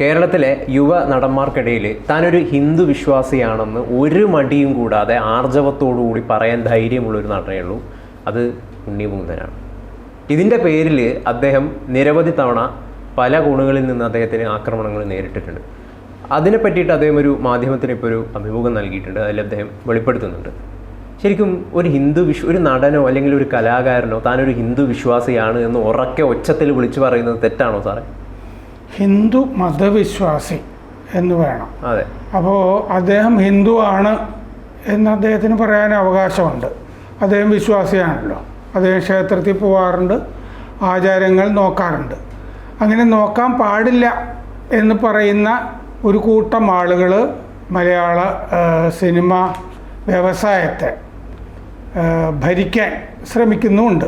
കേരളത്തിലെ യുവ നടന്മാർക്കിടയിൽ താനൊരു ഹിന്ദു വിശ്വാസിയാണെന്ന് ഒരു മടിയും കൂടാതെ ആർജവത്തോടുകൂടി പറയാൻ ധൈര്യമുള്ള ഒരു നടനേ ഉള്ളൂ. അത് ഉണ്ണിമുകുന്ദനാണ്. ഇതിന്റെ പേരിൽ അദ്ദേഹം നിരവധി തവണ പല കോണുകളിൽ നിന്ന് അദ്ദേഹത്തിന് ആക്രമണങ്ങൾ നേരിട്ടിട്ടുണ്ട്. അതിനെ പറ്റിയിട്ട് അദ്ദേഹം ഒരു മാധ്യമത്തിന് ഇപ്പോൾ ഒരു അഭിമുഖം നൽകിയിട്ടുണ്ട്. അതിൽ അദ്ദേഹം വെളിപ്പെടുത്തുന്നുണ്ട്. ശരിക്കും ഒരു ഹിന്ദു വിശ്വ ഒരു നടനോ അല്ലെങ്കിൽ ഒരു കലാകാരനോ താനൊരു ഹിന്ദു വിശ്വാസിയാണ് എന്ന് ഉറക്കെ ഒച്ചത്തിൽ വിളിച്ചു പറയുന്നത് തെറ്റാണോ സാറേ? ഹിന്ദു മതവിശ്വാസി എന്ന് വേണം. അതെ. അപ്പോൾ അദ്ദേഹം ഹിന്ദു ആണ് എന്ന് അദ്ദേഹത്തിന് പറയാൻ അവകാശമുണ്ട്. അദ്ദേഹം വിശ്വാസിയാണല്ലോ. അദ്ദേഹം ക്ഷേത്രത്തിൽ പോവാറുണ്ട് ആചാരങ്ങൾ നോക്കാറുണ്ട്. അങ്ങനെ നോക്കാൻ പാടില്ല എന്ന് പറയുന്ന ഒരു കൂട്ടം ആളുകൾ മലയാള സിനിമ വ്യവസായത്തെ ഭരിക്കാൻ ശ്രമിക്കുന്നുമുണ്ട്.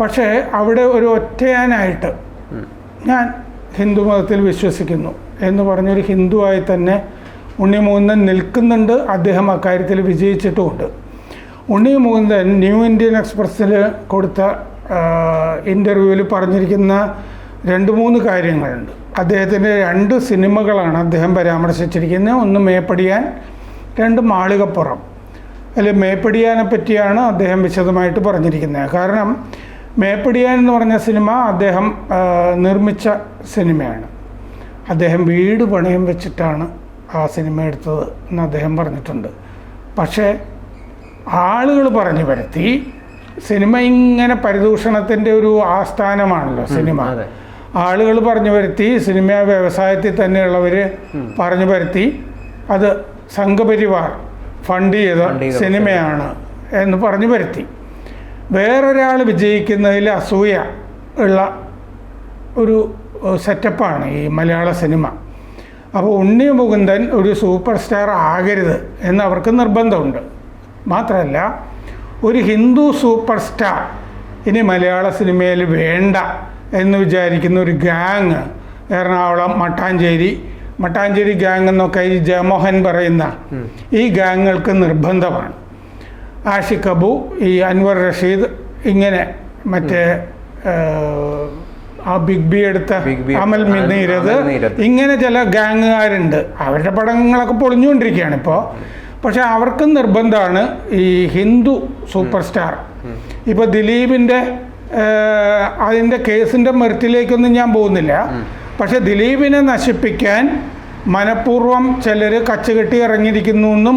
പക്ഷേ അവിടെ ഒരു ഒറ്റയാനായിട്ട് ഞാൻ ഹിന്ദു മതത്തിൽ വിശ്വസിക്കുന്നു എന്ന് പറഞ്ഞൊരു ഹിന്ദുവായി തന്നെ ഉണ്ണിമുകുന്ദൻ നിൽക്കുന്നുണ്ട്. അദ്ദേഹം അക്കാര്യത്തിൽ വിജയിച്ചിട്ടുമുണ്ട്. ഉണ്ണിമുകുന്ദൻ ന്യൂ ഇന്ത്യൻ എക്സ്പ്രസ്സിൽ കൊടുത്ത ഇന്റർവ്യൂവിൽ പറഞ്ഞിരിക്കുന്ന രണ്ട് മൂന്ന് കാര്യങ്ങളുണ്ട്. അദ്ദേഹത്തിന്റെ രണ്ട് സിനിമകളാണ് അദ്ദേഹം പരാമർശിച്ചിരിക്കുന്നത്. ഒന്ന് മേപ്പടിയാൻ രണ്ട് മാളികപ്പുറം. അതിൽ മേപ്പടിയാനെ പറ്റിയാണ് അദ്ദേഹം വിശദമായിട്ട് പറഞ്ഞിരിക്കുന്നത്. കാരണം മേപ്പടിയാൻ എന്ന് പറഞ്ഞ സിനിമ അദ്ദേഹം നിർമ്മിച്ച സിനിമയാണ്. അദ്ദേഹം വീട് പണയം വെച്ചിട്ടാണ് ആ സിനിമ എടുത്തത് എന്ന് അദ്ദേഹം പറഞ്ഞിട്ടുണ്ട്. പക്ഷേ ആളുകൾ പറഞ്ഞു വരുത്തി സിനിമ ഇങ്ങനെ പരിദൂഷണത്തിന്റെ ഒരു ആസ്ഥാനമാണല്ലോ സിനിമ. ആളുകൾ പറഞ്ഞു വരുത്തി സിനിമ വ്യവസായത്തിൽ തന്നെയുള്ളവർ പറഞ്ഞു വരുത്തി അത് സംഘപരിവാർ ഫണ്ട് ചെയ്ത സിനിമയാണ് എന്ന് പറഞ്ഞു വരുത്തി. വേറൊരാൾ വിജയിക്കുന്നതിൽ അസൂയ ഉള്ള ഒരു സെറ്റപ്പാണ് ഈ മലയാള സിനിമ. അപ്പോൾ ഉണ്ണി മുകുന്ദൻ ഒരു സൂപ്പർ സ്റ്റാർ ആകരുത് എന്ന് അവർക്ക് നിർബന്ധമുണ്ട്. മാത്രമല്ല ഒരു ഹിന്ദു സൂപ്പർ സ്റ്റാർ ഇനി മലയാള സിനിമയിൽ വേണ്ട എന്ന് വിചാരിക്കുന്ന ഒരു ഗാങ് എറണാകുളം മട്ടാഞ്ചേരി മട്ടാഞ്ചേരി ഗാങ് എന്നൊക്കെ ഈ ജയമോഹൻ പറയുന്ന ഈ ഗാങ്ങുകൾക്ക് നിർബന്ധമാണ്. ആഷിഖ് അബു ഈ അൻവർ റഷീദ് ഇങ്ങനെ മറ്റേ ആ ബിഗ് ബി എടുത്ത അമൽ നീരത് ഇങ്ങനെ ചില ഗാങ്ങുകാരുണ്ട്. അവരുടെ പടങ്ങളൊക്കെ പൊളിഞ്ഞുകൊണ്ടിരിക്കുകയാണ് ഇപ്പോൾ പക്ഷെ അവർക്കും നിർബന്ധമാണ് ഈ ഹിന്ദു സൂപ്പർ സ്റ്റാർ ഇപ്പോൾ ദിലീപിന്റെ അതിന്റെ അതിന്റെ കേസിന്റെ മെറിറ്റിലേക്കൊന്നും ഞാൻ പോകുന്നില്ല. പക്ഷെ ദിലീപിനെ നശിപ്പിക്കാൻ മനഃപൂർവം ചിലർ കച്ചുകെട്ടി ഇറങ്ങിയിരിക്കുന്നു എന്നും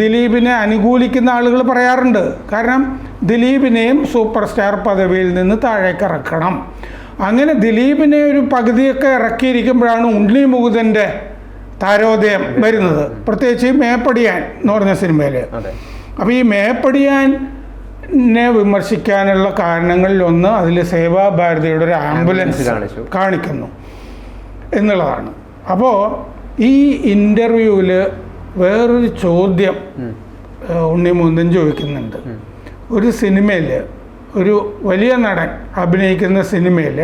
ദിലീപിനെ അനുകൂലിക്കുന്ന ആളുകൾ പറയാറുണ്ട്. കാരണം ദിലീപിനെയും സൂപ്പർ സ്റ്റാർ പദവിയിൽ നിന്ന് താഴേക്ക് ഇറക്കണം അങ്ങനെ ദിലീപിനെ ഒരു പകുതിയൊക്കെ ഇറക്കിയിരിക്കുമ്പോഴാണ് ഉണ്ണി മുകുതന്റെ താരോദയം വരുന്നത്. പ്രത്യേകിച്ച് മേപ്പടിയാൻ എന്ന് പറഞ്ഞ സിനിമയിൽ അപ്പോൾ ഈ മേപ്പടിയാനെ വിമർശിക്കാനുള്ള കാരണങ്ങളിൽ ഒന്ന് അതിൽ സേവാഭാരതിയുടെ ഒരു ആംബുലൻസ്. കാണിക്കുന്നു എന്നുള്ളതാണ്. അപ്പോൾ ഈ ഇന്റർവ്യൂവിൽ വേറൊരു ചോദ്യം ഏഹ്, ഉണ്ണി മുന്തൻ ചോദിക്കുന്നുണ്ട്. ഒരു സിനിമയിൽ ഒരു വലിയ നടൻ അഭിനയിക്കുന്ന സിനിമയിൽ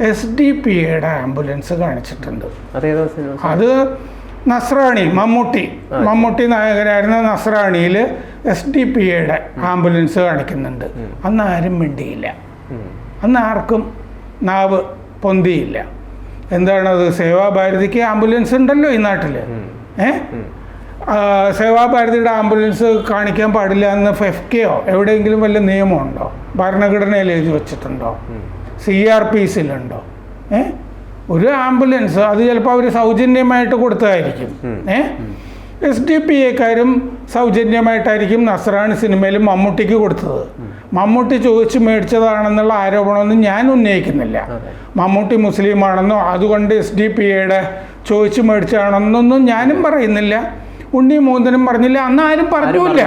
എസ് ഡി പി എയുടെ ആംബുലൻസ് കാണിച്ചിട്ടുണ്ട്. അത് നസ്രാണി മമ്മൂട്ടി. മമ്മൂട്ടി നായകനായിരുന്ന നസ്രാണിയിൽ എസ് ഡി പി എയുടെ ആംബുലൻസ് കാണിക്കുന്നുണ്ട്. അന്ന് ആരും മിണ്ടിയില്ല. അന്ന് ആർക്കും നാവ് പൊന്തിയില്ല. എന്താണത് സേവാഭാരതിക്ക് ആംബുലൻസ് ഉണ്ടല്ലോ ഈ നാട്ടിൽ ഏ? ആ, സേവാഭാരതിയുടെ ആംബുലൻസ് കാണിക്കാൻ പാടില്ല എന്ന് എഫ് കെയോ എവിടെയെങ്കിലും വല്ല നിയമമുണ്ടോ? ഭരണഘടനയിൽ എഴുതി വെച്ചിട്ടുണ്ടോ? സി ആർ പി സിയിലുണ്ടോ ഏ? ഒരു ആംബുലൻസ് അത് ചിലപ്പോൾ അവർ സൗജന്യമായിട്ട് കൊടുത്തതായിരിക്കും. ഏ? എസ് ഡി പി എക്കാരും സൗജന്യമായിട്ടായിരിക്കും നസ്രാണ് സിനിമയിൽ മമ്മൂട്ടിക്ക് കൊടുത്തത്. മമ്മൂട്ടി ചോദിച്ച് മേടിച്ചതാണെന്നുള്ള ആരോപണമൊന്നും ഞാൻ ഉന്നയിക്കുന്നില്ല. മമ്മൂട്ടി മുസ്ലിമാണെന്നോ അതുകൊണ്ട് എസ് ഡി പി എയുടെ ചോദിച്ച് മേടിച്ചതാണെന്നൊന്നും ഞാനും പറയുന്നില്ല. ഉണ്ണി മോന്തനും പറഞ്ഞില്ല അന്ന് ആരും പറഞ്ഞില്ല.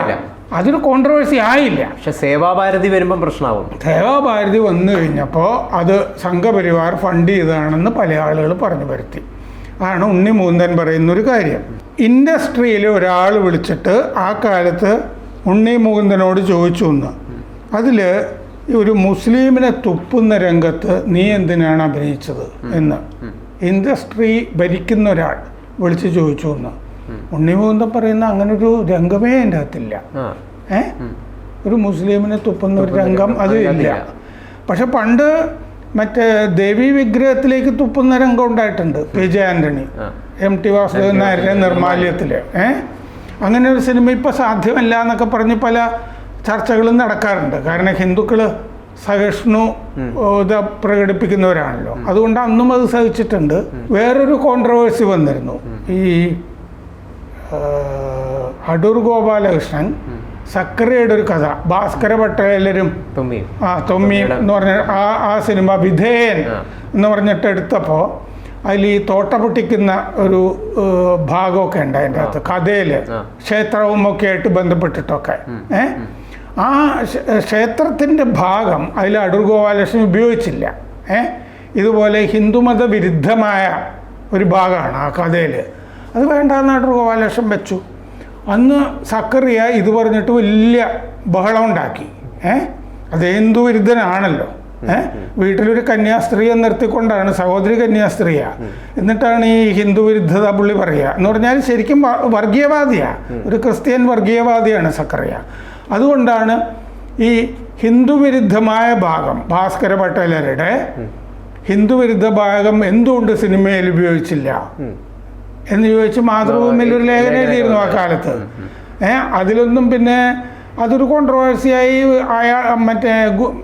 അതൊരു കോൺട്രവേഴ്സി ആയില്ല. പക്ഷെ സേവാഭാരതി വരുമ്പം പ്രശ്നമാവും സേവാഭാരതി വന്നു കഴിഞ്ഞപ്പോൾ അത് സംഘപരിവാർ ഫണ്ട് ചെയ്തതാണെന്ന് പല ആളുകൾ പറഞ്ഞു വരുത്തി. അതാണ് ഉണ്ണി മൂന്തൻ പറയുന്നൊരു കാര്യം. ഇൻഡസ്ട്രിയിൽ ഒരാൾ വിളിച്ചിട്ട് ആ കാലത്ത് ഉണ്ണി മുകുന്ദനോട് ചോദിച്ചു എന്ന്. അതിൽ ഒരു മുസ്ലിമിനെ തുപ്പുന്ന രംഗത്ത് നീ എന്തിനാണ് അഭിനയിച്ചത് എന്ന്. ഇൻഡസ്ട്രി ഭരിക്കുന്ന ഒരാൾ വിളിച്ച് ചോദിച്ചു എന്ന്. ഉണ്ണി മുകുന്ദൻ പറയുന്ന അങ്ങനെ ഒരു രംഗമേ എന്റെ അകത്തില്ല. ഏ? ഒരു മുസ്ലിമിനെ തുപ്പുന്ന ഒരു രംഗം അത്. ഇല്ല പക്ഷെ പണ്ട് മറ്റേ ദേവി വിഗ്രഹത്തിലേക്ക് തുപ്പുന്ന രംഗം ഉണ്ടായിട്ടുണ്ട് P J Antony M T Vasudevan നായരുടെ നിർമാല്യത്തിൽ ഏ? അങ്ങനെ ഒരു സിനിമ ഇപ്പോൾ സാധ്യമല്ല എന്നൊക്കെ പറഞ്ഞ് പല ചർച്ചകളും നടക്കാറുണ്ട്. കാരണം ഹിന്ദുക്കൾ സഹിഷ്ണു ഇത് പ്രകടിപ്പിക്കുന്നവരാണല്ലോ. അതുകൊണ്ട് അന്നും അത് സഹിച്ചിട്ടുണ്ട്. വേറൊരു കോൺട്രവേഴ്സി വന്നിരുന്നു. ഈ അടൂർ ഗോപാലകൃഷ്ണൻ സക്കറിയുടെ ഒരു കഥ ഭാസ്കര ഭട്ടേലരും തുമ്മിയും. ആ തൊമ്മി എന്ന് പറഞ്ഞ ആ ആ സിനിമ വിധേയൻ എന്ന് പറഞ്ഞിട്ട് എടുത്തപ്പോൾ അതിൽ ഈ തോട്ട പൊട്ടിക്കുന്ന ഒരു ഭാഗമൊക്കെ ഉണ്ട് അതിന്റെ അകത്ത്. കഥയിൽ ക്ഷേത്രവും ഒക്കെ ആയിട്ട് ബന്ധപ്പെട്ടിട്ടൊക്കെ. ഏ? ആ ക്ഷ- ക്ഷേത്രത്തിന്റെ ഭാഗം അതിൽ അടൂർ ഗോപാലകൃഷ്ണൻ ഉപയോഗിച്ചില്ല. ഏ? ഇതുപോലെ ഹിന്ദുമത വിരുദ്ധമായ ഒരു ഭാഗമാണ് ആ കഥയിൽ അത് വേണ്ടാന്നായിട്ട് ഗോപാലകൃഷ്ണൻ വെച്ചു. അന്ന് സക്കറിയ ഇത് പറഞ്ഞിട്ട് വലിയ ബഹളം ഉണ്ടാക്കി. ഏഹ് അതെന്തു വിരുദ്ധനാണല്ലോ. ഏഹ് വീട്ടിലൊരു കന്യാസ്ത്രീയെ നിർത്തിക്കൊണ്ടാണ് സഹോദരി കന്യാസ്ത്രീയാ. എന്നിട്ടാണ് ഈ ഹിന്ദു വിരുദ്ധത പുള്ളി പറയുക. എന്ന് പറഞ്ഞാൽ ശരിക്കും വർഗീയവാദിയാ. ഒരു ക്രിസ്ത്യൻ വർഗീയവാദിയാണ് സക്കറിയ. അതുകൊണ്ടാണ് ഈ ഹിന്ദു വിരുദ്ധമായ ഭാഗം ഭാസ്കര പട്ടേലരുടെ ഹിന്ദു വിരുദ്ധ ഭാഗം എന്തുകൊണ്ട് സിനിമയിൽ ഉപയോഗിച്ചില്ല. എന്ന് ചോദിച്ച് മാതൃഭൂമിയിൽ ഒരു ലേഖനം എഴുതിയിരുന്നു ആ കാലത്ത്. ഏഹ് അതിലൊന്നും പിന്നെ അതൊരു കോൺട്രവേഴ്സിയായി അയാൾ മറ്റേ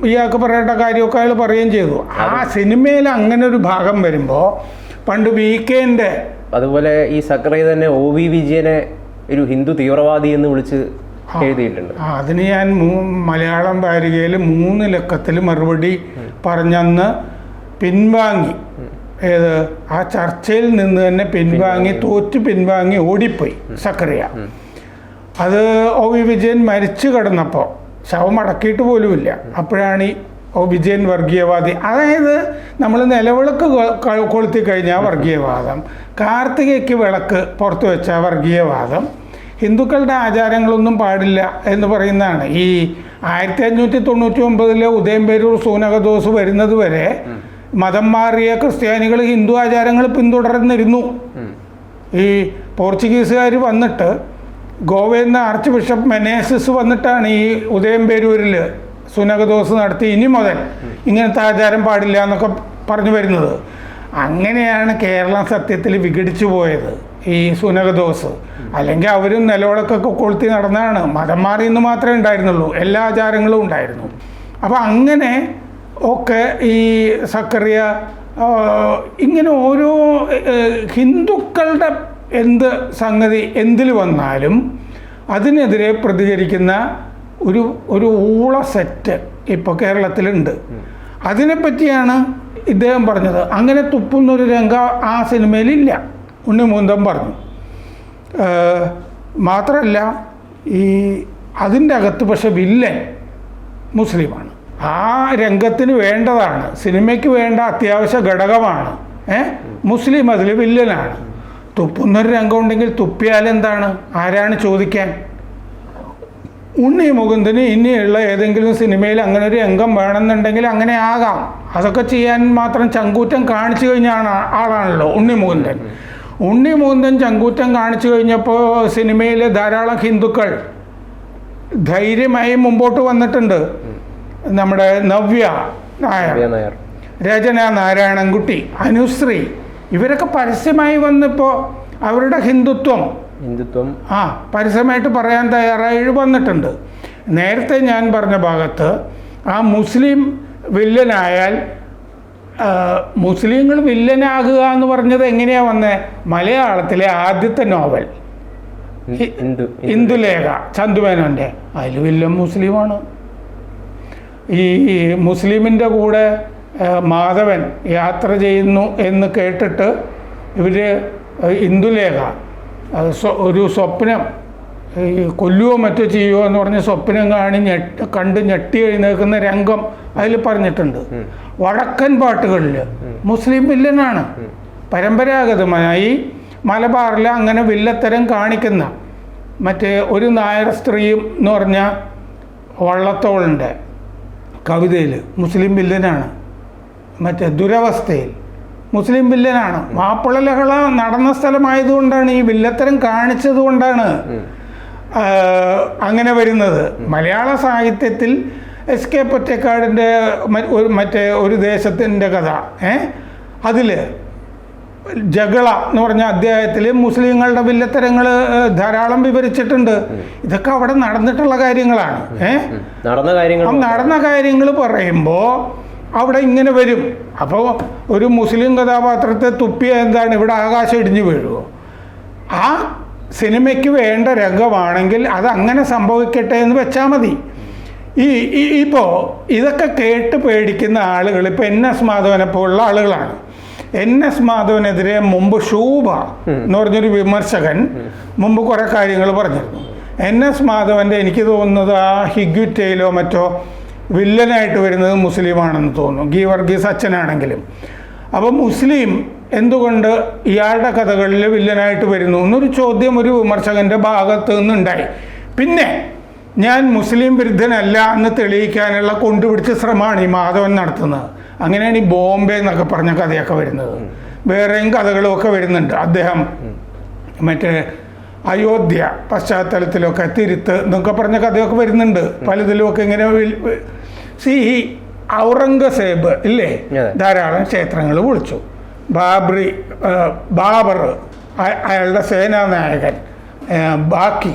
ഇയാൾക്ക് പറയേണ്ട കാര്യമൊക്കെ അയാൾ പറയുകയും ചെയ്തു. ആ സിനിമയിൽ അങ്ങനെ ഒരു ഭാഗം വരുമ്പോൾ പണ്ട് വി കെന്റെ അതുപോലെ ഈ സക്രൈ തന്നെ ഒ വി വിജയനെ ഒരു ഹിന്ദു തീവ്രവാദി എന്ന് വിളിച്ച് എഴുതിയിട്ടുണ്ട്. അതിന് ഞാൻ മലയാളം വാരികയിൽ മൂന്ന് ലക്കത്തിൽ മറുപടി പറഞ്ഞന്ന് പിൻവാങ്ങി. ഏത്? ആ ചർച്ചയിൽ നിന്ന് തന്നെ പിൻവാങ്ങി തോറ്റ് പിൻവാങ്ങി ഓടിപ്പോയി സക്കറിയ. അത് ഒ വി വിജയൻ മരിച്ചു കിടന്നപ്പോൾ ശവം അടക്കിയിട്ട് പോലുമില്ല. അപ്പോഴാണ് ഈ ഒ വിജയൻ വർഗീയവാദി. അതായത് നമ്മൾ നിലവിളക്ക് കൊളുത്തി കഴിഞ്ഞാൽ വർഗീയവാദം. കാർത്തികയ്ക്ക് വിളക്ക് പുറത്തു വെച്ചാൽ വർഗീയവാദം. ഹിന്ദുക്കളുടെ ആചാരങ്ങളൊന്നും പാടില്ല എന്ന് പറയുന്നതാണ്. ഈ ആയിരത്തി അഞ്ഞൂറ്റി തൊണ്ണൂറ്റി ഒമ്പതിലെ ഉദയംപേരൂർ സൂനകദോസ് വരുന്നത് വരെ മതം മാറിയ ക്രിസ്ത്യാനികൾ ഹിന്ദു ആചാരങ്ങൾ പിന്തുടർന്നിരുന്നു. ഈ പോർച്ചുഗീസുകാർ വന്നിട്ട് ഗോവയിൽ നിന്ന് ആർച്ച് ബിഷപ്പ് മെനേസിസ് വന്നിട്ടാണ് ഈ ഉദയംപേരൂരിൽ സുനകദോസ് നടത്തി ഇനി മുതൽ ഇങ്ങനത്തെ ആചാരം പാടില്ല എന്നൊക്കെ പറഞ്ഞു വരുന്നത്. അങ്ങനെയാണ് കേരളം സത്യത്തിൽ വിഘടിച്ചു പോയത് ഈ സുനകദോസ് അല്ലെങ്കിൽ അവരും നിലവിളക്കൊക്കെ കൊളുത്തി നടന്നതാണ് മതം മാറി എന്ന് മാത്രമേ ഉണ്ടായിരുന്നുള്ളൂ. എല്ലാ ആചാരങ്ങളും ഉണ്ടായിരുന്നു. അപ്പോൾ അങ്ങനെ ഒക്കെ ഈ സക്കറിയ ഇങ്ങനെ ഓരോ ഹിന്ദുക്കളുടെ എന്ത് സംഗതി എന്തിൽ വന്നാലും അതിനെതിരെ പ്രതികരിക്കുന്ന ഒരു ഒരു ഊള സെറ്റ് ഇപ്പോൾ കേരളത്തിലുണ്ട്. അതിനെപ്പറ്റിയാണ് ഇദ്ദേഹം പറഞ്ഞത്. അങ്ങനെ തുപ്പുന്നൊരു രംഗ ആ സിനിമയിലില്ല. ഉണ്ണിമൂന്തം പറഞ്ഞു. മാത്രമല്ല ഈ അതിന്റെ അകത്ത് പക്ഷെ വില്ലൻ മുസ്ലിമാണ്. ആ രംഗത്തിന് വേണ്ടതാണ്. സിനിമയ്ക്ക് വേണ്ട അത്യാവശ്യ ഘടകമാണ്. ഏഹ് മുസ്ലിം അതിൽ വില്ലനാണ്. തുപ്പുന്നൊരു രംഗം ഉണ്ടെങ്കിൽ തുപ്പിയാൽ എന്താണ്? ആരാണ് ചോദിക്കാൻ? ഉണ്ണി മുകുന്ദന് ഇനിയുള്ള ഏതെങ്കിലും സിനിമയിൽ അങ്ങനെ ഒരു രംഗം വേണമെന്നുണ്ടെങ്കിൽ അങ്ങനെ ആകാം. അതൊക്കെ ചെയ്യാൻ മാത്രം ചങ്കൂറ്റം കാണിച്ചു കഴിഞ്ഞ ആളാണല്ലോ ഉണ്ണി മുകുന്ദൻ. ഉണ്ണി മുകുന്ദൻ ചങ്കൂറ്റം കാണിച്ചു കഴിഞ്ഞപ്പോൾ സിനിമയിലെ ധാരാളം ഹിന്ദുക്കൾ ധൈര്യമായി മുമ്പോട്ട് വന്നിട്ടുണ്ട്. നമ്മുടെ നവ്യ നായർ. രചന നാരായണൻകുട്ടി അനുശ്രീ ഇവരൊക്കെ പരസ്യമായി വന്നിപ്പോൾ അവരുടെ ഹിന്ദുത്വം. ഹിന്ദുത്വം. ആ പരസ്യമായിട്ട് പറയാൻ തയ്യാറായി വന്നിട്ടുണ്ട്. നേരത്തെ ഞാൻ പറഞ്ഞ ഭാഗത്ത് ആ മുസ്ലിം വില്ലനായാൽ മുസ്ലിങ്ങൾ വില്ലനാകുക എന്ന് പറഞ്ഞത് എങ്ങനെയാ വന്നത് മലയാളത്തിലെ ആദ്യത്തെ നോവൽ. ഹിന്ദു ഇന്ദുലേഖ ചന്തുമേനോന്റെ അതിൽ വില്ലൻ മുസ്ലിമാണ്. ഈ മുസ്ലിമിന്റെ കൂടെ മാധവൻ യാത്ര ചെയ്യുന്നു എന്ന് കേട്ടിട്ട് ഇവർ ഇന്ദുലേഖ ഒരു സ്വപ്നം കൊല്ലുവോ മറ്റോ ചെയ്യുവോ എന്ന് പറഞ്ഞ് സ്വപ്നം കാണി ഞെട്ട് കണ്ട് ഞെട്ടി എഴുന്നേൽക്കുന്ന രംഗം അതിൽ പറഞ്ഞിട്ടുണ്ട്. വടക്കൻ പാട്ടുകളിൽ മുസ്ലിം വില്ലനാണ്. പരമ്പരാഗതമായി മലബാറിൽ അങ്ങനെ വില്ലത്തരം കാണിക്കുന്ന മറ്റേ ഒരു നായർ സ്ത്രീയും എന്ന് പറഞ്ഞ വള്ളത്തോളിന്റെ കവിതയിൽ മുസ്ലിം വില്ലനാണ്. മറ്റേ ദുരവസ്ഥയിൽ മുസ്ലിം വില്ലനാണ്. മാപ്പിള ലഹള നടന്ന സ്ഥലമായതുകൊണ്ടാണ് ഈ വില്ലത്തരം കാണിച്ചത് കൊണ്ടാണ് അങ്ങനെ വരുന്നത്. മലയാള സാഹിത്യത്തിൽ എസ് കെ പൊറ്റക്കാടിന്റെ ഒരു മറ്റേ ഒരു ദേശത്തിന്റെ കഥ ഏ? അതിൽ ജഗള എന്ന് പറഞ്ഞ അദ്ധ്യായത്തിൽ മുസ്ലിങ്ങളുടെ വില്ലത്തരങ്ങൾ ധാരാളം വിവരിച്ചിട്ടുണ്ട്. ഇതൊക്കെ അവിടെ നടന്നിട്ടുള്ള കാര്യങ്ങളാണ്. ഏ? നടന്ന കാര്യങ്ങൾ നടന്ന കാര്യങ്ങൾ പറയുമ്പോൾ അവിടെ ഇങ്ങനെ വരും. അപ്പോൾ ഒരു മുസ്ലിം കഥാപാത്രത്തെ തുപ്പിയ എന്താണ്? ഇവിടെ ആകാശം ഇടിഞ്ഞു വീഴുമോ ആ സിനിമയ്ക്ക് വേണ്ട രംഗമാണെങ്കിൽ അത് അങ്ങനെ സംഭവിക്കട്ടെ എന്ന് വെച്ചാൽ മതി. ഈ ഈ- ഇപ്പോൾ ഇതൊക്കെ കേട്ട് പേടിക്കുന്ന ആളുകൾ ഇപ്പോൾ എൻ എസ് മാധവനെ പോലുള്ള ആളുകളാണ്. എൻ എസ് മാധവനെതിരെ മുമ്പ് ശൂഭ എന്ന് പറഞ്ഞൊരു വിമർശകൻ മുമ്പ് കുറേ കാര്യങ്ങൾ പറഞ്ഞിരുന്നു. എൻ എസ് മാധവന്റെ എനിക്ക് തോന്നുന്നത് ആ ഹിഗ്വിറ്റയിലോ മറ്റോ വില്ലനായിട്ട് വരുന്നത് മുസ്ലിമാണെന്ന് തോന്നുന്നു. ഗീ വർഗീസ് അച്ഛനാണെങ്കിലും. അപ്പോൾ മുസ്ലിം എന്തുകൊണ്ട് ഇയാളുടെ കഥകളിൽ വില്ലനായിട്ട് വരുന്നു എന്നൊരു ചോദ്യം ഒരു വിമർശകന്റെ ഭാഗത്ത് നിന്നുണ്ടായി. പിന്നെ ഞാൻ മുസ്ലിം വിരുദ്ധനല്ല എന്ന് തെളിയിക്കാനുള്ള കൊണ്ടുപിടിച്ച ശ്രമമാണ് ഈ മാധവൻ നടത്തുന്നത്. അങ്ങനെയാണ് ഈ ബോംബെ എന്നൊക്കെ പറഞ്ഞ കഥയൊക്കെ വരുന്നത്. വേറെയും കഥകളും ഒക്കെ വരുന്നുണ്ട്. അദ്ദേഹം മറ്റേ അയോധ്യ പശ്ചാത്തലത്തിലൊക്കെ തിരുത്ത് എന്നൊക്കെ പറഞ്ഞ കഥയൊക്കെ വരുന്നുണ്ട്. പലതിലുമൊക്കെ ഇങ്ങനെ സി ഔറംഗസേബ് ഇല്ലേ? ധാരാളം ക്ഷേത്രങ്ങൾ വിളിച്ചു ബാബ്രി ബാബർ അയ- അയാളുടെ സേനാനായകൻ ബാക്കി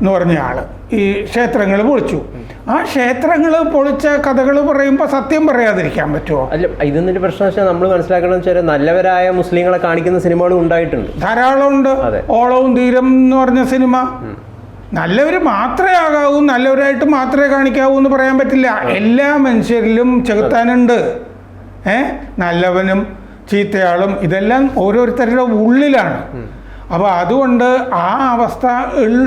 എന്ന് പറഞ്ഞ ആൾ ഈ ക്ഷേത്രങ്ങൾ പൊളിച്ചു. ആ ക്ഷേത്രങ്ങൾ പൊളിച്ച കഥകൾ പറയുമ്പോൾ സത്യം പറയാതിരിക്കാൻ പറ്റുമോ? അല്ല ഇതിന്റെ പ്രശ്നം വെച്ചാൽ നമ്മൾ മനസ്സിലാക്കണം വെച്ചാൽ നല്ലവരായ മുസ്ലിങ്ങളെ കാണിക്കുന്ന സിനിമകളും ഉണ്ടായിട്ടുണ്ട്. ധാരാളം ഉണ്ട് ഓളവും തീരം എന്ന് പറഞ്ഞ സിനിമ. നല്ലവർ മാത്രമേ ആകാവൂ നല്ലവരായിട്ട് മാത്രമേ കാണിക്കാവൂ എന്ന് പറയാൻ പറ്റില്ല. എല്ലാ മനുഷ്യരിലും ചെകുത്താനുണ്ട്. ഏ? നല്ലവനും ചീത്തയാളും ഇതെല്ലാം ഓരോരുത്തരുടെ ഉള്ളിലാണ്. അപ്പോൾ അതുകൊണ്ട് ആ അവസ്ഥ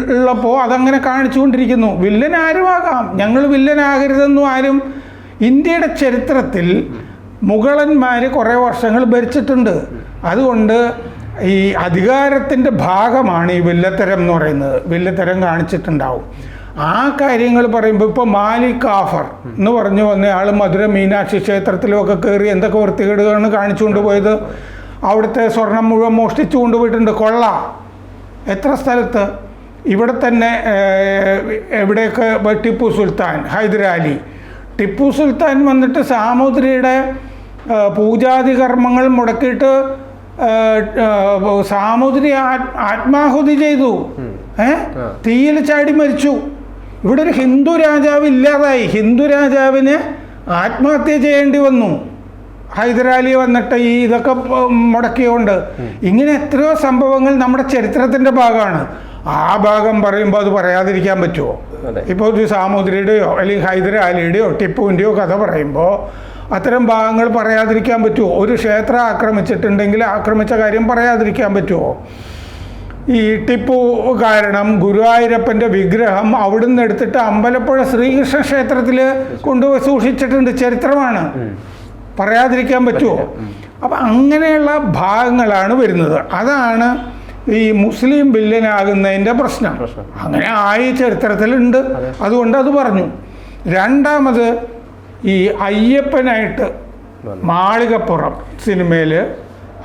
ഉള്ളപ്പോൾ അതങ്ങനെ കാണിച്ചുകൊണ്ടിരിക്കുന്നു. വില്ലൻ ആരുമാകാം ഞങ്ങൾ വില്ലനാകരുതെന്നും ആരും ഇന്ത്യയുടെ ചരിത്രത്തിൽ മുഗളന്മാർ കുറേ വർഷങ്ങൾ ഭരിച്ചിട്ടുണ്ട്. അതുകൊണ്ട് ഈ അധികാരത്തിന്റെ ഭാഗമാണ് ഈ വില്ലത്തരം എന്ന് പറയുന്നത്. വില്ലത്തരം കാണിച്ചിട്ടുണ്ടാവും. ആ കാര്യങ്ങൾ പറയുമ്പോൾ ഇപ്പോൾ മാലിക് ആഫർ എന്ന് പറഞ്ഞു വന്നയാൾ മധുര മീനാക്ഷി ക്ഷേത്രത്തിലുമൊക്കെ കയറി എന്തൊക്കെ വൃത്തികേടുകളാണ് കാണിച്ചുകൊണ്ട് പോയത്? അവിടുത്തെ സ്വർണം മുഴുവൻ മോഷ്ടിച്ചു കൊണ്ടുപോയിട്ടുണ്ട്. കൊള്ള. എത്ര സ്ഥലത്ത്? ഇവിടെ തന്നെ എവിടെയൊക്കെ ടിപ്പു സുൽത്താൻ ഹൈദരാലി ടിപ്പു സുൽത്താൻ വന്നിട്ട് സാമൂതിരിയുടെ പൂജാതി കർമ്മങ്ങൾ മുടക്കിയിട്ട് സാമൂതിരി ആത്- ആത്മാഹുതി ചെയ്തു. ഏ? തീയിൽ ചാടി മരിച്ചു. ഇവിടെ ഒരു ഹിന്ദു രാജാവ് ഇല്ലാതായി. ഹിന്ദു രാജാവിന് ആത്മഹത്യ ചെയ്യേണ്ടി വന്നു. ഹൈദരാലി വന്നിട്ട് ഈ ഇതൊക്കെ മുടക്കിയോണ്ട് ഇങ്ങനെ എത്രയോ സംഭവങ്ങൾ നമ്മുടെ ചരിത്രത്തിന്റെ ഭാഗമാണ്. ആ ഭാഗം പറയുമ്പോൾ അത് പറയാതിരിക്കാൻ പറ്റുമോ. ഇപ്പോൾ ഒരു സാമൂതിരിയുടെയോ അല്ലെങ്കിൽ ഹൈദരാലിയുടെയോ ടിപ്പുവിന്റെയോ കഥ പറയുമ്പോൾ അത്തരം ഭാഗങ്ങൾ പറയാതിരിക്കാൻ പറ്റുമോ ഒരു ക്ഷേത്രം ആക്രമിച്ചിട്ടുണ്ടെങ്കിൽ ആക്രമിച്ച കാര്യം പറയാതിരിക്കാൻ പറ്റുമോ ഈ ടിപ്പു കാരണം ഗുരുവായൂരപ്പന്റെ വിഗ്രഹം അവിടുന്ന് എടുത്തിട്ട് അമ്പലപ്പുഴ ശ്രീകൃഷ്ണ ക്ഷേത്രത്തിൽ കൊണ്ടുപോയി സൂക്ഷിച്ചിട്ടുണ്ട്. ചരിത്രമാണ്. പറയാതിരിക്കാൻ പറ്റുമോ? അപ്പം അങ്ങനെയുള്ള ഭാഗങ്ങളാണ് വരുന്നത്. അതാണ് ഈ മുസ്ലിം വില്ലനാകുന്നതിന്റെ പ്രശ്നം. അങ്ങനെ ആയി ചരിത്രത്തിലുണ്ട്. അതുകൊണ്ട് അത് പറഞ്ഞു. രണ്ടാമത് ഈ അയ്യപ്പനായിട്ട് മാളികപ്പുറം സിനിമയിൽ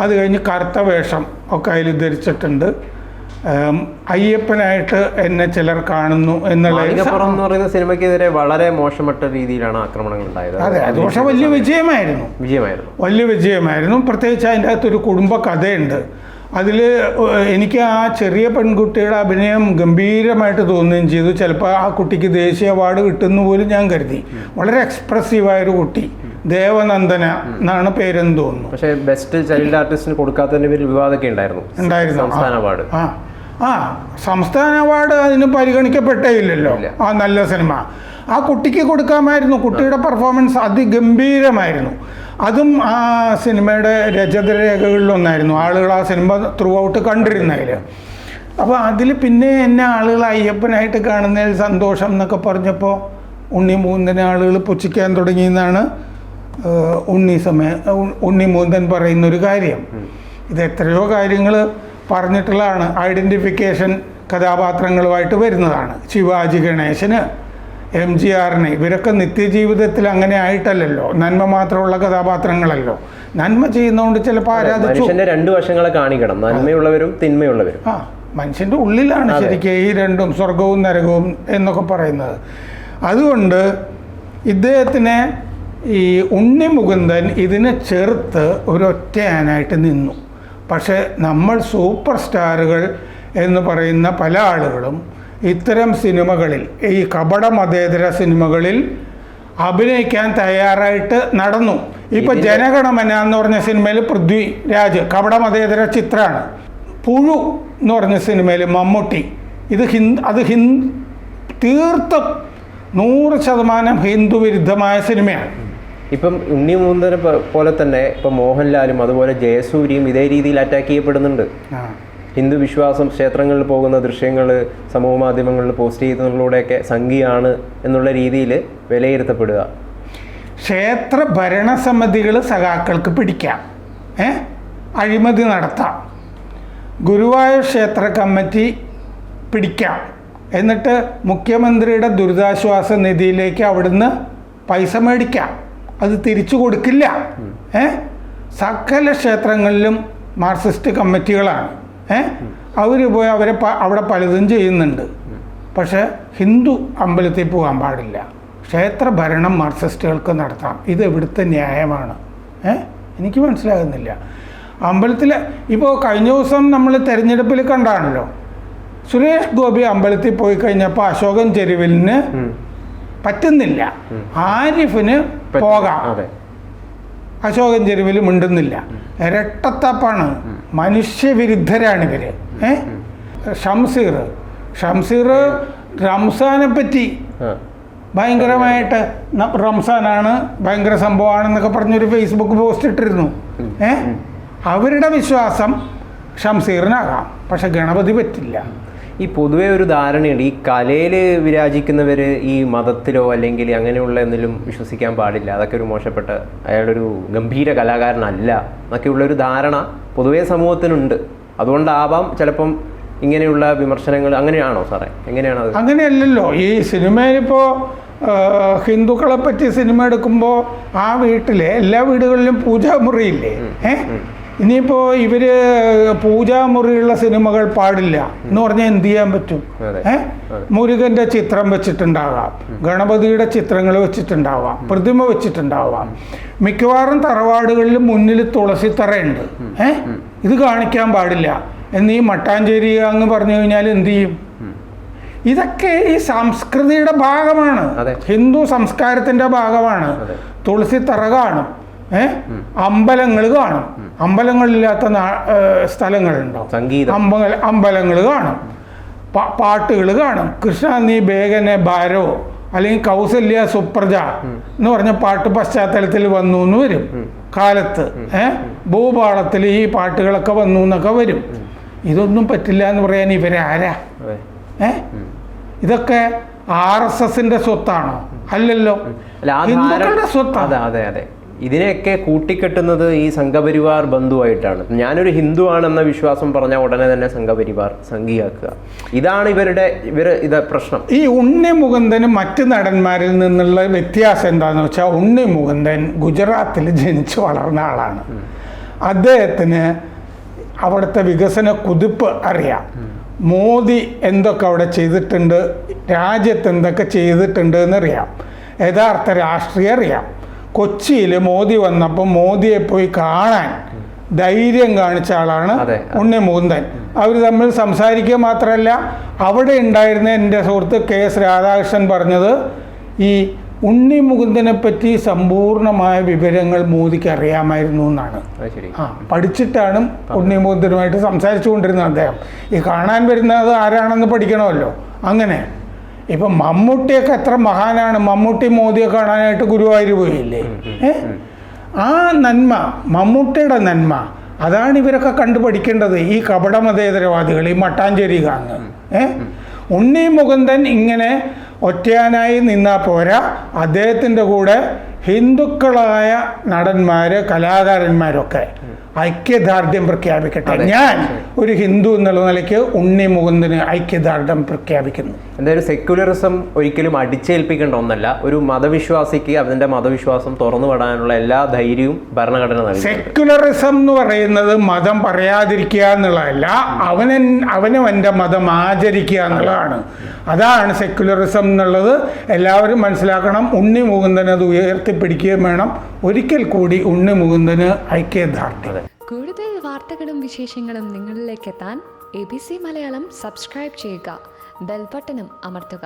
അത് കഴിഞ്ഞ് കറുത്ത വേഷം ഒക്കെ അതിൽ ധരിച്ചിട്ടുണ്ട് അയ്യപ്പനായിട്ട് എന്നെ ചിലർ കാണുന്നു എന്നുള്ള സിനിമയ്ക്കെതിരെ വളരെ മോശപ്പെട്ട രീതിയിലാണ് ആക്രമണങ്ങൾ ഉണ്ടായത്. അതെ അത് പക്ഷെ വലിയ വിജയമായിരുന്നു. വിജയമായിരുന്നു. വലിയ വിജയമായിരുന്നു. പ്രത്യേകിച്ച് അതിന്റെ ഒരു കുടുംബ കഥയുണ്ട്. അതിൽ എനിക്ക് ആ ചെറിയ പെൺകുട്ടിയുടെ അഭിനയം ഗംഭീരമായിട്ട് തോന്നുകയും ചെയ്തു. ചിലപ്പോൾ ആ കുട്ടിക്ക് ദേശീയ അവാർഡ് കിട്ടുന്നു പോലും ഞാൻ കരുതി. വളരെ എക്സ്പ്രസീവായൊരു കുട്ടി. ദേവനന്ദന എന്നാണ് പേരെന്ന് തോന്നുന്നു. പക്ഷേ ബെസ്റ്റ് ചൈൽഡ് ആർട്ടിസ്റ്റിന് കൊടുക്കാത്തതിന്റെ പേരിൽ വിവാദമൊക്കെ ഉണ്ടായിരുന്നു. ഉണ്ടായിരുന്നു. സംസ്ഥാന അവാർഡ്. ആ. ആ സംസ്ഥാന അവാർഡ് അതിന് പരിഗണിക്കപ്പെട്ടേ ഇല്ലല്ലോ ആ നല്ല സിനിമ. ആ കുട്ടിക്ക് കൊടുക്കാമായിരുന്നു. കുട്ടിയുടെ പെർഫോമൻസ് അതിഗംഭീരമായിരുന്നു. അതും ആ സിനിമയുടെ രചതരേഖകളിലൊന്നായിരുന്നു. ആളുകൾ ആ സിനിമ ത്രൂ ഔട്ട് കണ്ടിരുന്നതിൽ അപ്പോൾ അതിൽ പിന്നെ എന്നെ ആളുകൾ അയ്യപ്പനായിട്ട് കാണുന്നതിൽ സന്തോഷം എന്നൊക്കെ പറഞ്ഞപ്പോൾ ഉണ്ണി മൂന്നിനെ ആളുകൾ പുച്ഛിക്കാൻ തുടങ്ങിയെന്നാണ് ഉണ്ണി സമയ ഉണ്ണി മൂന്തൻ പറയുന്നൊരു കാര്യം. ഇത് എത്രയോ കാര്യങ്ങൾ പറഞ്ഞിട്ടുള്ളതാണ്. ഐഡന്റിഫിക്കേഷൻ കഥാപാത്രങ്ങളുമായിട്ട് വരുന്നതാണ്. ശിവാജി ഗണേശന് എം ജി ആറിന് ഇവരൊക്കെ നിത്യജീവിതത്തിൽ അങ്ങനെ ആയിട്ടല്ലല്ലോ. നന്മ മാത്രമുള്ള കഥാപാത്രങ്ങളല്ലോ. നന്മ ചെയ്യുന്നതുകൊണ്ട് ചിലപ്പോൾ ആരാധിച്ചു. രണ്ട് വശങ്ങളെ കാണിക്കണം. നന്മയുള്ളവരും തിന്മയുള്ളവരും. ആ മനുഷ്യന്റെ ഉള്ളിലാണ്. ശരിക്കും ഈ രണ്ടും സ്വർഗവും നരകവും എന്നൊക്കെ പറയുന്നത്. അതുകൊണ്ട് ഇദ്ദേഹത്തിനെ ഈ ഉണ്ണി മുകുന്ദൻ ഇതിനെ ചെറുത്ത് ഒരൊറ്റയാനായിട്ട് നിന്നു. പക്ഷേ നമ്മൾ സൂപ്പർ സ്റ്റാറുകൾ എന്ന് പറയുന്ന പല ആളുകളും ഇത്തരം സിനിമകളിൽ ഈ കപട മതേതര സിനിമകളിൽ അഭിനയിക്കാൻ തയ്യാറായിട്ട് നടന്നു. ഇപ്പൊ ജനഗണമന എന്ന് പറഞ്ഞ സിനിമയിൽ പൃഥ്വിരാജ് കപട മതേതര ചിത്രമാണ് പുഴു എന്ന് പറഞ്ഞ സിനിമയിൽ മമ്മൂട്ടി. ഇത് ഹിന്ദ് അത് ഹിന്ദ് തീർത്തും നൂറ് ശതമാനം ഹിന്ദു വിരുദ്ധമായ സിനിമയാണ്. ഇപ്പം ഉണ്ണി മുകുന്ദനെ പോലെ തന്നെ ഇപ്പം മോഹൻലാലും അതുപോലെ ജയസൂര്യയും ഇതേ രീതിയിൽ അറ്റാക്ക് ചെയ്യപ്പെടുന്നുണ്ട്. ഹിന്ദു വിശ്വാസം ക്ഷേത്രങ്ങളിൽ പോകുന്ന ദൃശ്യങ്ങൾ സമൂഹ മാധ്യമങ്ങളിൽ പോസ്റ്റ് ചെയ്യുന്നതിലൂടെയൊക്കെ സംഘിയാണ് എന്നുള്ള രീതിയിൽ വിലയിരുത്തപ്പെടുക. ക്ഷേത്ര ഭരണസമിതികൾ സഖാക്കൾക്ക് പിടിക്കാം. ഏ? അഴിമതി നടത്താം. ഗുരുവായൂർ ക്ഷേത്ര കമ്മിറ്റി പിടിക്കാം. എന്നിട്ട് മുഖ്യമന്ത്രിയുടെ ദുരിതാശ്വാസ നിധിയിലേക്ക് അവിടുന്ന് പൈസ മേടിക്കാം. അത് തിരിച്ചു കൊടുക്കില്ല. ഏ? സകല ക്ഷേത്രങ്ങളിലും മാർക്സിസ്റ്റ് കമ്മിറ്റികളാണ്. ഏ? അവർ പോയി അവരെ അവിടെ പലതും ചെയ്യുന്നുണ്ട്. പക്ഷേ ഹിന്ദു അമ്പലത്തിൽ പോകാൻ പാടില്ല. ക്ഷേത്ര ഭരണം മാർക്സിസ്റ്റുകൾക്ക് നടത്താം. ഇത് ഇവിടുത്തെ ന്യായമാണ്. ഏ? എനിക്ക് മനസ്സിലാകുന്നില്ല. അമ്പലത്തിൽ ഇപ്പോൾ കഴിഞ്ഞ ദിവസം നമ്മൾ തെരഞ്ഞെടുപ്പിൽ കണ്ടാണല്ലോ. സുരേഷ് ഗോപി അമ്പലത്തിൽ പോയി കഴിഞ്ഞപ്പോൾ അശോകൻ ചെരുവിലിന് പറ്റുന്നില്ല. ആരിഫിന്. പോകാം. അതെ. അശോകൻ ചെരുവിൽ മിണ്ടുന്നില്ല. രട്ടത്തപ്പാണ് മനുഷ്യവിരുദ്ധരാണ് ഇവർ. ഏ? ഷംസീർ. ഷംസീർ റംസാനെ പറ്റി ഭയങ്കരമായിട്ട് റംസാനാണ് ഭയങ്കര സംഭവമാണെന്നൊക്കെ പറഞ്ഞൊരു ഫേസ്ബുക്ക് പോസ്റ്റ് ഇട്ടിരുന്നു. ഏ? അവരുടെ വിശ്വാസം ഷംസീറിനാകാം. പക്ഷെ ഗണപതി പറ്റില്ല. ഈ പൊതുവേ ഒരു ധാരണയുണ്ട്. ഈ കലയിൽ വിരാജിക്കുന്നവർ ഈ മതത്തിലോ അല്ലെങ്കിൽ അങ്ങനെയുള്ള എന്തെങ്കിലും വിശ്വസിക്കാൻ പാടില്ല. അതൊക്കെ ഒരു മോശപ്പെട്ട അയാളൊരു ഗംഭീര കലാകാരനല്ല എന്നൊക്കെയുള്ള ഒരു ധാരണ പൊതുവേ സമൂഹത്തിനുണ്ട്. അതുകൊണ്ടാവാം ചിലപ്പം ഇങ്ങനെയുള്ള വിമർശനങ്ങൾ. അങ്ങനെയാണോ സാറേ? എങ്ങനെയാണ് അത് അങ്ങനെയല്ലല്ലോ. ഈ സിനിമയിലിപ്പോൾ ഹിന്ദുക്കളെ പറ്റി സിനിമ എടുക്കുമ്പോൾ ആ വീട്ടിലെ എല്ലാ വീടുകളിലും പൂജാമുറിയില്ലേ? ഏ? ഇനിയിപ്പോൾ ഇവർ പൂജാമുറിയുള്ള സിനിമകൾ പാടില്ല. എന്ന് പറഞ്ഞാൽ എന്ത് ചെയ്യാൻ പറ്റും. ഏ? മുരുകന്റെ ചിത്രം വെച്ചിട്ടുണ്ടാകാം. ഗണപതിയുടെ ചിത്രങ്ങൾ വെച്ചിട്ടുണ്ടാവാം. പ്രതിമ വെച്ചിട്ടുണ്ടാവാം. മിക്കവാറും തറവാടുകളിൽ മുന്നിൽ തുളസി തറയുണ്ട് ഏ? ഇത് കാണിക്കാൻ പാടില്ല. എന്നീ മട്ടാഞ്ചേരി അങ്ങ് പറഞ്ഞു കഴിഞ്ഞാൽ എന്ത് ചെയ്യും? ഇതൊക്കെ ഈ സംസ്കൃതിയുടെ ഭാഗമാണ്. ഹിന്ദു സംസ്കാരത്തിന്റെ ഭാഗമാണ്. തുളസി തറ കാണും. അമ്പലങ്ങൾ കാണും. അമ്പലങ്ങളില്ലാത്ത സ്ഥലങ്ങളുണ്ടാവും ഏ, സ്ഥലങ്ങളുണ്ടോ സംഗീതം. അമ്പല അമ്പലങ്ങൾ കാണും. പാട്ടുകൾ കാണും. കൃഷ്ണ നീ ബേഗനെ ഭാരോ അല്ലെങ്കിൽ കൗസല്യ സുപ്രജ എന്ന് പറഞ്ഞ പാട്ട് പശ്ചാത്തലത്തിൽ വന്നു എന്ന് വരും. കാലത്ത് ഏഹ് ഭൂപാളത്തിൽ ഈ പാട്ടുകളൊക്കെ വന്നു എന്നൊക്കെ വരും. ഇതൊന്നും പറ്റില്ല എന്ന് പറയാൻ ഇവരാരാ? ആരാ ഏ? ഇതൊക്കെ ആർ എസ് എസിന്റെ സ്വത്താണോ? അല്ലല്ലോ. ഹിന്ദുക്കളുടെ സ്വത്താണ് അതെ അതെ. ഇതിനെയൊക്കെ കൂട്ടിക്കെട്ടുന്നത് ഈ സംഘപരിവാർ ബന്ധുവായിട്ടാണ്. ഞാനൊരു ഹിന്ദു ആണെന്ന വിശ്വാസം പറഞ്ഞ ഉടനെ തന്നെ സംഘപരിവാർ സംഘിയാക്കുക. ഇതാണ് ഇവരുടെ ഇവർ ഇത് പ്രശ്നം. ഈ ഉണ്ണി മുകുന്ദന് മറ്റ് നടന്മാരിൽ നിന്നുള്ള വ്യത്യാസം എന്താണെന്ന് വെച്ചാൽ ഉണ്ണി മുകുന്ദൻ ഗുജറാത്തിൽ ജനിച്ചു വളർന്ന ആളാണ്. അദ്ദേഹത്തിന് അവിടുത്തെ വികസന കുതിപ്പ് അറിയാം. മോദി എന്തൊക്കെ അവിടെ ചെയ്തിട്ടുണ്ട് രാജ്യത്ത് എന്തൊക്കെ ചെയ്തിട്ടുണ്ട് എന്നറിയാം. യഥാർത്ഥ രാഷ്ട്രീയം അറിയാം. കൊച്ചിയിൽ മോദി വന്നപ്പോൾ മോദിയെ പോയി കാണാൻ ധൈര്യം കാണിച്ച ആളാണ്. ഉണ്ണി മൂന്തൻ അവർ തമ്മിൽ സംസാരിക്കുക മാത്രമല്ല അവിടെ ഉണ്ടായിരുന്ന എന്റെ സുഹൃത്ത് കെ എസ് രാധാകൃഷ്ണൻ പറഞ്ഞത് ഈ ഉണ്ണി മുകുന്ദനെ പറ്റി സമ്പൂർണമായ വിവരങ്ങൾ മോദിക്ക് അറിയാമായിരുന്നു എന്നാണ്. ആ പഠിച്ചിട്ടാണ് ഉണ്ണി മുകുന്ദനുമായിട്ട് സംസാരിച്ചുകൊണ്ടിരുന്നത് അദ്ദേഹം. ഈ കാണാൻ വരുന്നത് ആരാണെന്ന് പഠിക്കണമല്ലോ. അങ്ങനെ. ഇപ്പം മമ്മൂട്ടിയൊക്കെ എത്ര മഹാനാണ്. മമ്മൂട്ടി മോദിയെ കാണാനായിട്ട് ഗുരുവായൂർ പോയില്ലേ? ആ നന്മ മമ്മൂട്ടിയുടെ നന്മ അതാണ് ഇവരൊക്കെ കണ്ടുപഠിക്കേണ്ടത് ഈ കപടമതേതരവാദികൾ ഈ മട്ടാഞ്ചേരി കാണുന്നത് ഏ? ഉണ്ണി മുകുന്ദൻ ഇങ്ങനെ ഒറ്റയാനായി നിന്നാൽ പോരാ. അദ്ദേഹത്തിന്റെ കൂടെ ഹിന്ദുക്കളായ നടന്മാര് കലാകാരന്മാരൊക്കെ ഐക്യദാർഢ്യം പ്രഖ്യാപിക്കട്ടെ. ഞാൻ ഒരു ഹിന്ദു എന്നുള്ള നിലയ്ക്ക് ഉണ്ണി മുകുന്ദന് ഐക്യദാർഢ്യം പ്രഖ്യാപിക്കുന്നു. എന്തായാലും സെക്യുലറിസം ഒരിക്കലും അടിച്ചേൽപ്പിക്കേണ്ട ഒന്നല്ല. ഒരു മതവിശ്വാസിക്ക് അതിന്റെ മതവിശ്വാസം തുറന്നു പെടാനുള്ള എല്ലാ ധൈര്യവും ഭരണഘടന സെക്യുലറിസം എന്ന് പറയുന്നത് മതം പറയാതിരിക്കുക എന്നുള്ളതല്ല അവനൻ അവനവന്റെ മതം ആചരിക്കുക എന്നുള്ളതാണ്. അതാണ് സെക്യുലറിസം എന്നുള്ളത്. എല്ലാവരും മനസ്സിലാക്കണം. ഉണ്ണി മുകുന്ദൻ അത് ഉയർത്തിപ്പിടിക്കുകയും വേണം. ഒരിക്കൽ കൂടി ഉണ്ണി മുകുന്ദന് ഐക്യദാർഢ്യം കൂടുതൽ വാർത്തകളും വിശേഷങ്ങളും നിങ്ങളിലേക്ക് എത്താൻ A B C Malayalam subscribe ചെയ്യുക. ബെൽബട്ടനും അമർത്തുക.